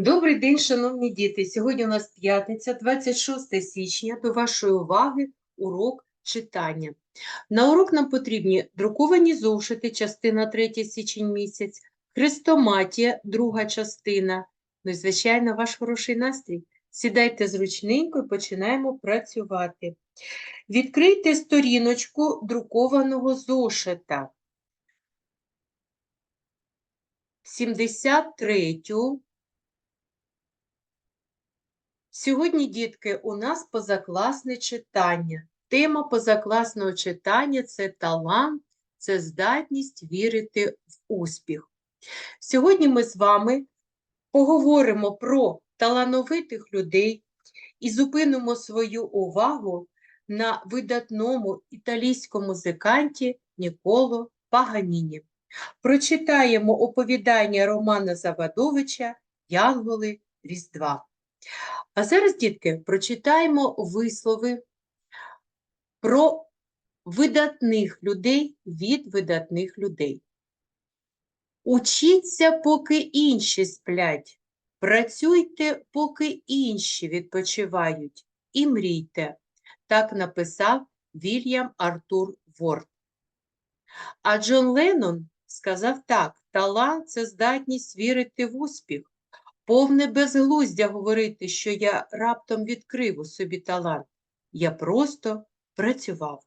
Добрий день, шановні діти. Сьогодні у нас п'ятниця, 26 січня. До вашої уваги урок читання. На урок нам потрібні друковані зошити, частина 3 січень місяць, хрестоматія, друга частина. Ну і, звичайно, ваш хороший настрій. Сідайте зручненько і починаємо працювати. Відкрийте сторіночку друкованого зошита. 73 Сьогодні, дітки, у нас позакласне читання. Тема позакласного читання це талант, це здатність вірити в успіх. Сьогодні ми з вами поговоримо про талановитих людей і зупинимо свою увагу на видатному італійському музиканті Ніколо Паганіні. Прочитаємо оповідання Романа Завадовича Янголи Різдва. А зараз, дітки, прочитаємо вислови про видатних людей від видатних людей. Учіться, поки інші сплять, працюйте, поки інші відпочивають, і мрійте. Так написав Вільям Артур Ворд. А Джон Леннон сказав так: талант це здатність вірити в успіх. Повне безглуздя говорити, що я раптом відкрив у собі талант. Я просто працював.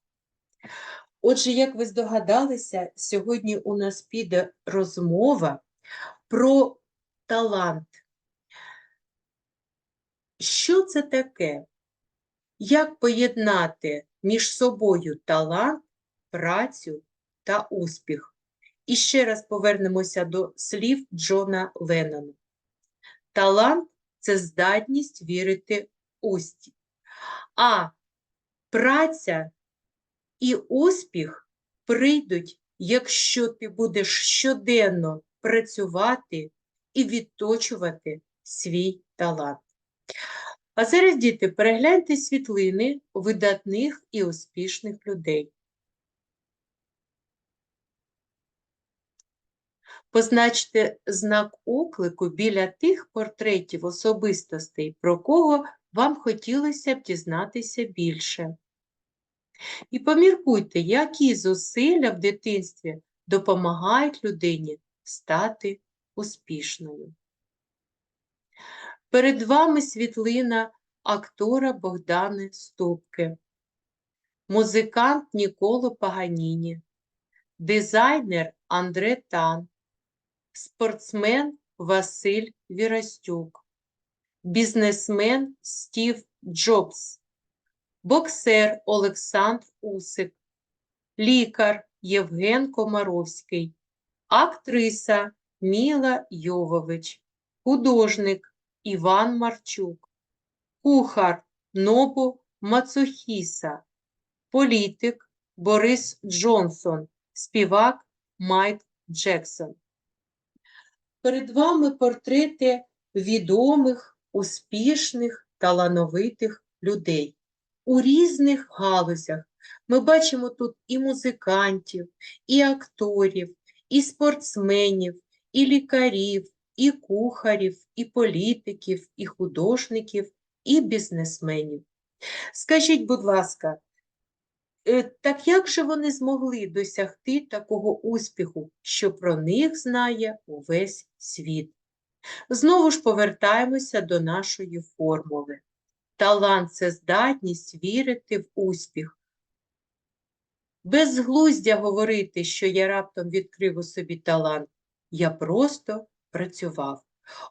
Отже, як ви здогадалися, сьогодні у нас піде розмова про талант. Що це таке? Як поєднати між собою талант, працю та успіх? І ще раз повернемося до слів Джона Леннона. Талант це здатність вірити усті. А праця і успіх прийдуть, якщо ти будеш щоденно працювати і відточувати свій талант. А зараз, діти, перегляньте світлини видатних і успішних людей. Позначте знак оклику біля тих портретів особистостей, про кого вам хотілося б дізнатися більше. І поміркуйте, які зусилля в дитинстві допомагають людині стати успішною. Перед вами світлина актора Богдани Ступки, музикант Ніколо Паганіні, дизайнер Андре Тан, спортсмен Василь Вірастюк, бізнесмен Стів Джобс, боксер Олександр Усик, лікар Євген Комаровський, актриса Міла Йовович, художник Іван Марчук, кухар Нобу Мацухіса, політик Борис Джонсон, співак Майк Джексон. Перед вами портрети відомих, успішних, талановитих людей у різних галузях. Ми бачимо тут і музикантів, і акторів, і спортсменів, і лікарів, і кухарів, і політиків, і художників, і бізнесменів. Скажіть, будь ласка, Так як же вони змогли досягти такого успіху, що про них знає увесь світ? Знову ж повертаємося до нашої формули. Талант це здатність вірити в успіх. Безглуздя говорити, що я раптом відкрив у собі талант. Я просто працював.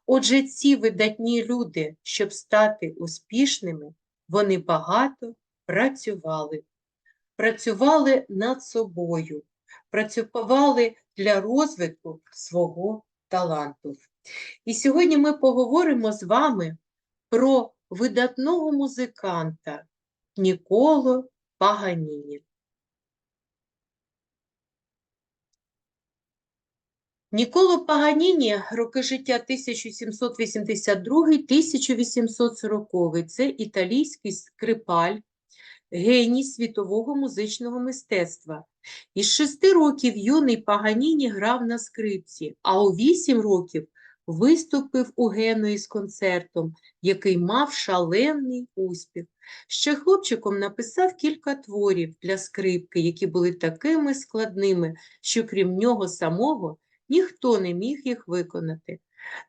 Отже, ці видатні люди, щоб стати успішними, вони багато працювали працювали над собою, працювали для розвитку свого таланту. І сьогодні ми поговоримо з вами про видатного музиканта Ніколо Паганіні. Ніколо Паганіні, роки життя 1782-1840, це італійський скрипаль, геній світового музичного мистецтва. Із шести років юний Паганіні грав на скрипці, а у вісім років виступив у Генуї з концертом, який мав шалений успіх. Ще хлопчиком написав кілька творів для скрипки, які були такими складними, що крім нього самого ніхто не міг їх виконати.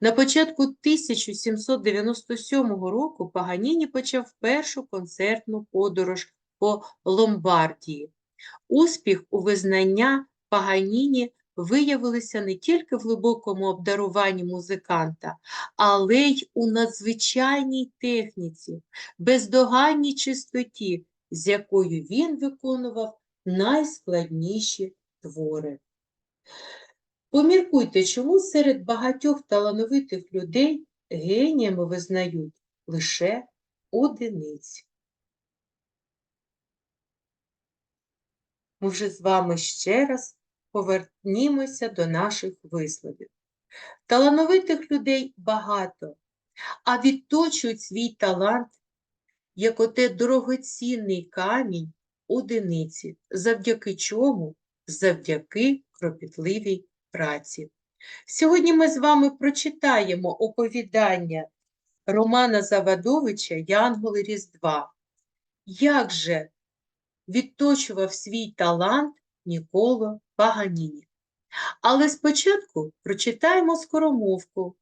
На початку 1797 року Паганіні почав першу концертну подорож по Ломбардії. Успіх у визнання Паганіні виявилися не тільки в глибокому обдаруванні музиканта, але й у надзвичайній техніці, бездоганній чистоті, з якою він виконував найскладніші твори. Поміркуйте, чому серед багатьох талановитих людей геніями визнають лише одиниць. Ми вже з вами ще раз повернімося до наших висловів. Талановитих людей багато, а відточують свій талант, як оте дорогоцінний камінь одиниці, завдяки чому? Завдяки кропітливій праці. Сьогодні ми з вами прочитаємо оповідання Романа Завадовича Янголи Різдва. Як же відточував свій талант Ніколо Паганіні. Але спочатку прочитаємо скоромовку,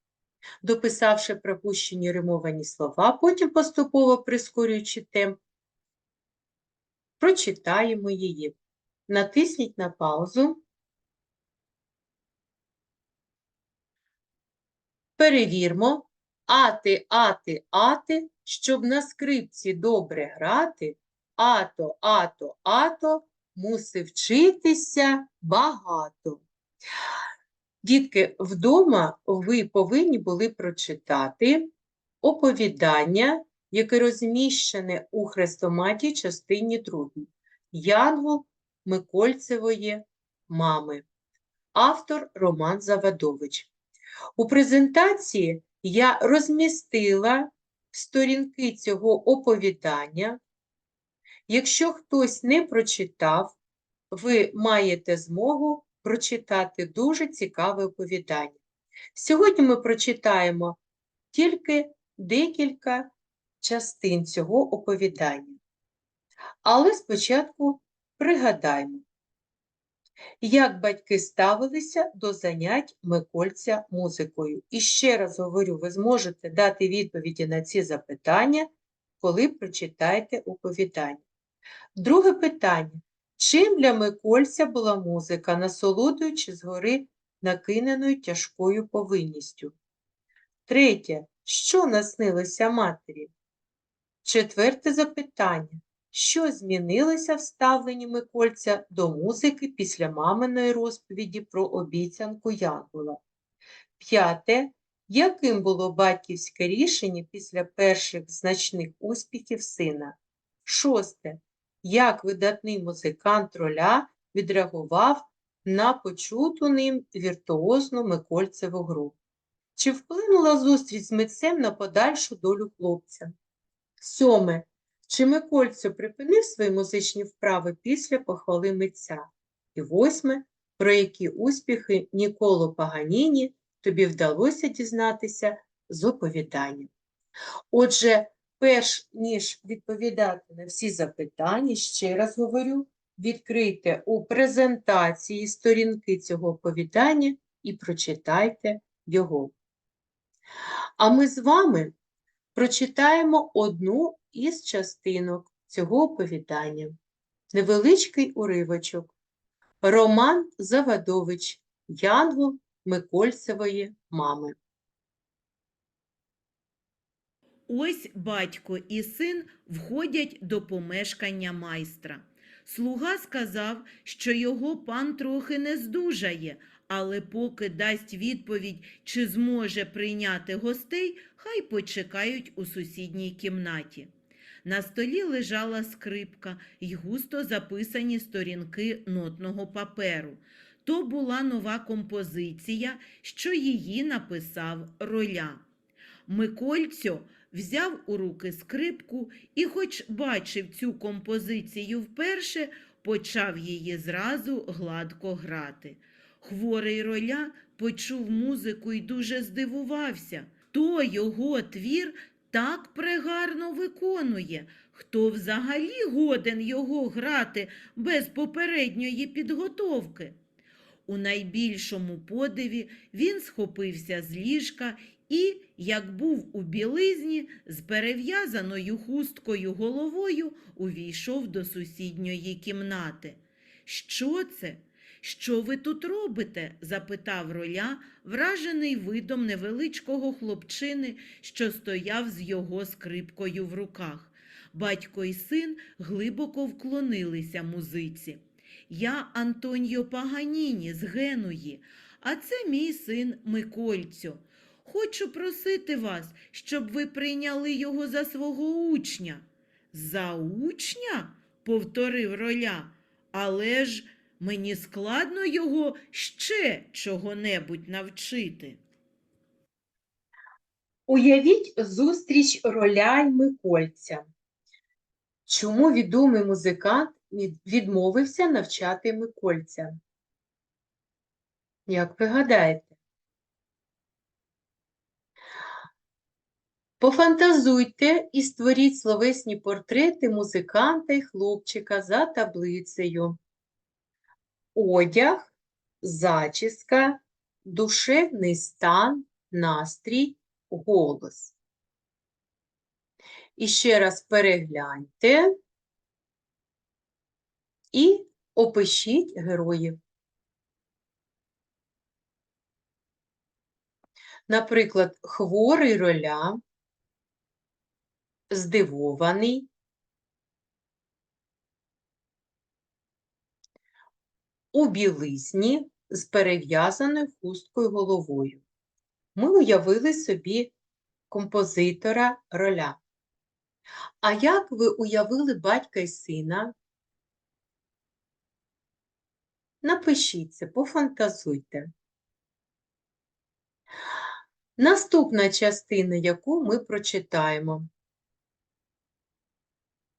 дописавши пропущені римовані слова, потім поступово прискорюючи темп, прочитаємо її. Натисніть на паузу. Перевірмо. Ати, ати, ати, щоб на скрипці добре грати, ато, ато, ато, мусив вчитися багато. Дітки, вдома ви повинні були прочитати оповідання, яке розміщене у хрестоматі частині 2. Янгол Микольцевої мами. Автор Роман Завадович. У презентації я розмістила сторінки цього оповідання. Якщо хтось не прочитав, ви маєте змогу прочитати дуже цікаве оповідання. Сьогодні ми прочитаємо тільки декілька частин цього оповідання. Але спочатку пригадаємо, як батьки ставилися до занять Микольця музикою. І ще раз говорю, ви зможете дати відповіді на ці запитання, коли прочитаєте оповідання. Друге питання. Чим для Микольця була музика, насолодою чи згори накиненою тяжкою повинністю? Третє. Що наснилося матері? Четверте запитання. Що змінилося в ставленні Микольця до музики після маминої розповіді про обіцянку Янгола? П'яте. Яким було батьківське рішення після перших значних успіхів сина? Шосте. Як видатний музикант роля відреагував на почуту ним віртуозну Микольцеву гру? Чи вплинула зустріч з митцем на подальшу долю хлопця? Сьоме. Чи Микольцю припинив свої музичні вправи після похвали митця? І восьме. Про які успіхи Ніколо Паганіні тобі вдалося дізнатися з оповідання? Отже, перш ніж відповідати на всі запитання, ще раз говорю, відкрийте у презентації сторінки цього оповідання і прочитайте його. А ми з вами прочитаємо одну із частинок цього оповідання. Невеличкий уривочок. Роман Завадович, Янгол Микольцевої мами. Ось батько і син входять до помешкання майстра. Слуга сказав, що його пан трохи не здужає, але поки дасть відповідь, чи зможе прийняти гостей, хай почекають у сусідній кімнаті. На столі лежала скрипка й густо записані сторінки нотного паперу. То була нова композиція, що її написав роля. Микольцьо взяв у руки скрипку і, хоч бачив цю композицію вперше, почав її зразу гладко грати. Хворий роля почув музику і дуже здивувався. Хто його твір так прегарно виконує? Хто взагалі годен його грати без попередньої підготовки? У найбільшому подиві він схопився з ліжка і, як був у білизні, з перев'язаною хусткою головою увійшов до сусідньої кімнати. Що це? Що ви тут робите? запитав роля, вражений видом невеличкого хлопчини, що стояв з його скрипкою в руках. Батько і син глибоко вклонилися музиці. Я Антоніо Паганіні з Генуї, а це мій син Микольцьо. Хочу просити вас, щоб ви прийняли його за свого учня. За учня? повторив роля. Але ж мені складно його ще чого-небудь навчити. Уявіть зустріч роля й Микольця. Чому відомий музикант відмовився навчати Микольця? Як ви гадаєте? Пофантазуйте і створіть словесні портрети музиканта й хлопчика за таблицею. Одяг, зачіска, душевний стан, настрій, голос. І ще раз перегляньте і опишіть героїв. Наприклад, хворий роля, здивований, у білизні з перев'язаною хусткою головою. Ми уявили собі композитора роля. А як ви уявили батька і сина? Напишіть це, пофантазуйте. Наступна частина, яку ми прочитаємо.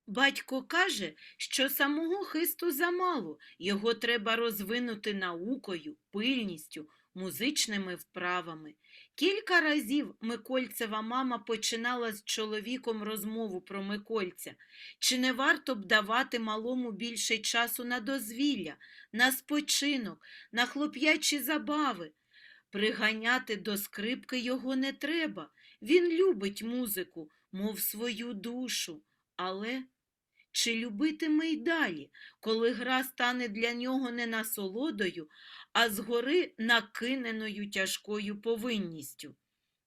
Батько каже, що самого хисту замало, його треба розвинути наукою, пильністю, музичними вправами. Кілька разів Микольцева мама починала з чоловіком розмову про Микольця. Чи не варто б давати малому більше часу на дозвілля, на спочинок, на хлоп'ячі забави? Приганяти до скрипки його не треба. Він любить музику, мов свою душу. Але чи любитиме й далі, коли гра стане для нього не насолодою, а згори накиненою тяжкою повинністю?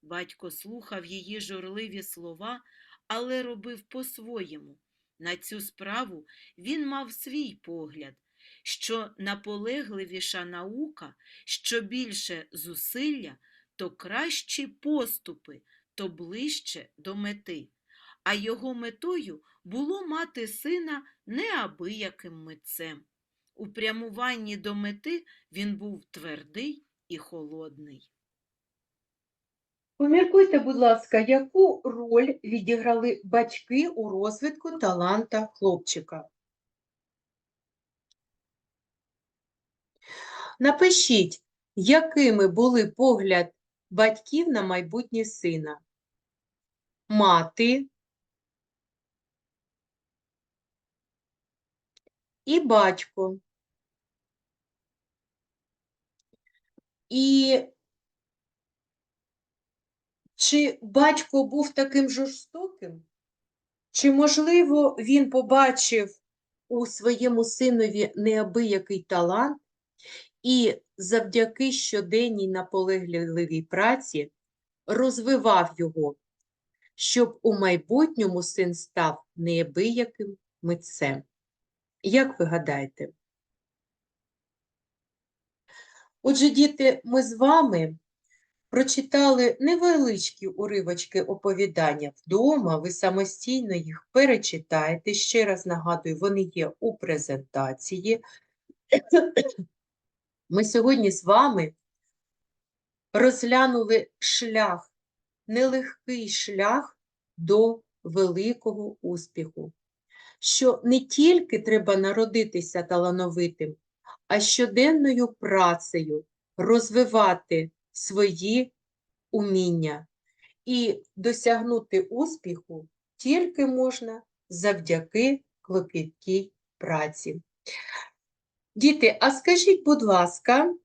Батько слухав її журливі слова, але робив по-своєму. На цю справу він мав свій погляд, що наполегливіша наука, що більше зусилля, то кращі поступи, то ближче до мети. А його метою було мати сина неабияким митцем. У прямуванні до мети він був твердий і холодний. Поміркуйте, будь ласка, яку роль відіграли батьки у розвитку таланта хлопчика? Напишіть, якими були погляд батьків на майбутнє сина. Мати і батько. І чи батько був таким жорстоким? Чи, можливо, він побачив у своєму синові неабиякий талант і завдяки щоденній наполегливій праці розвивав його, щоб у майбутньому син став неабияким митцем? Як ви гадаєте? Отже, діти, ми з вами прочитали невеличкі уривочки оповідання вдома, ви самостійно їх перечитаєте. Ще раз нагадую, вони є у презентації. Ми сьогодні з вами розглянули шлях, нелегкий шлях до великого успіху. Що не тільки треба народитися талановитим, а щоденною працею розвивати свої уміння. І досягнути успіху тільки можна завдяки клопіткій праці. Діти, а скажіть, будь ласка,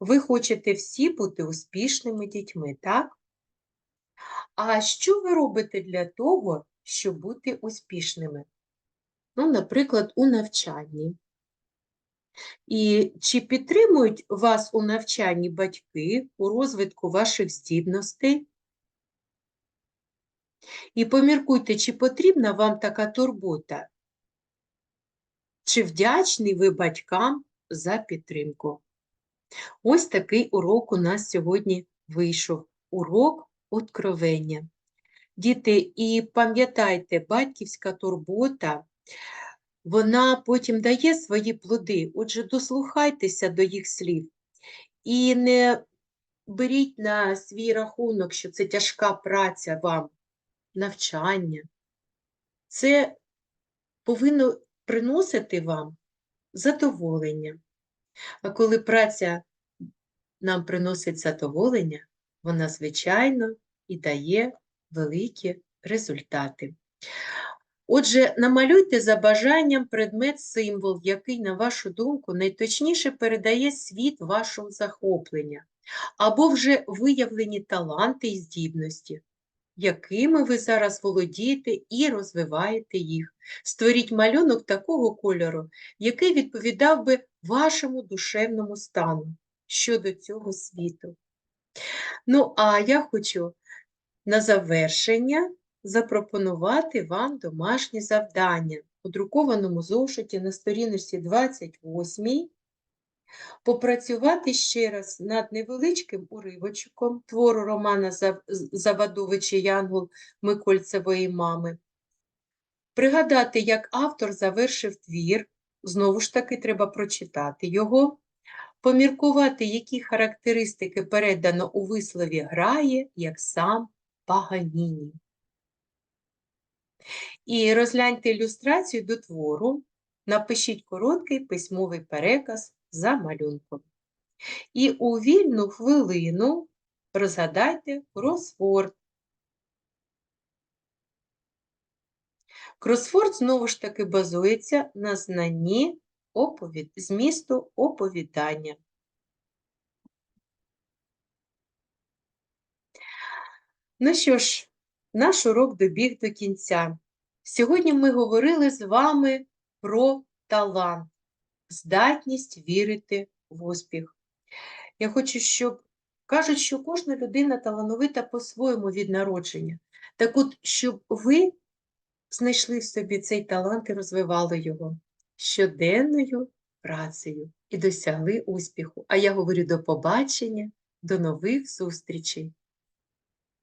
ви хочете всі бути успішними дітьми, так? А що ви робите для того, щоб бути успішними? Ну, наприклад, у навчанні. І чи підтримують вас у навчанні батьки у розвитку ваших здібностей? І поміркуйте, чи потрібна вам така турбота? Чи вдячний ви батькам за підтримку? Ось такий урок у нас сьогодні вийшов. Урок откровення. Діти, і пам'ятайте, батьківська турбота, вона потім дає свої плоди. Отже, дослухайтеся до їх слів і не беріть на свій рахунок, що це тяжка праця вам, навчання. Це повинно приносити вам задоволення. А коли праця нам приносить задоволення, вона, звичайно, і дає великі результати. Отже, намалюйте за бажанням предмет-символ, який, на вашу думку, найточніше передає світ вашого захоплення, або вже виявлені таланти і здібності, якими ви зараз володієте і розвиваєте їх. Створіть малюнок такого кольору, який відповідав би вашому душевному стану щодо цього світу. Ну, а я хочу на завершення запропонувати вам домашнє завдання у друкованому зошиті на сторіночці 28 попрацювати ще раз над невеличким уривочком твору Романа Завадовича Янгол Микольцевої мами, пригадати, як автор завершив твір, знову ж таки треба прочитати його, поміркувати, які характеристики передано у вислові грає, як сам Паганіні. І розгляньте ілюстрацію до твору, напишіть короткий письмовий переказ за малюнком. І у вільну хвилину розгадайте кросворд. Кросворд знову ж таки базується на знанні оповід... змісту оповідання. Ну що ж, наш урок добіг до кінця. Сьогодні ми говорили з вами про талант, здатність вірити в успіх. Я хочу, щоб кажуть, що кожна людина талановита по-своєму від народження. Так от, щоб ви знайшли в собі цей талант і розвивали його щоденною працею і досягли успіху. А я говорю до побачення, до нових зустрічей.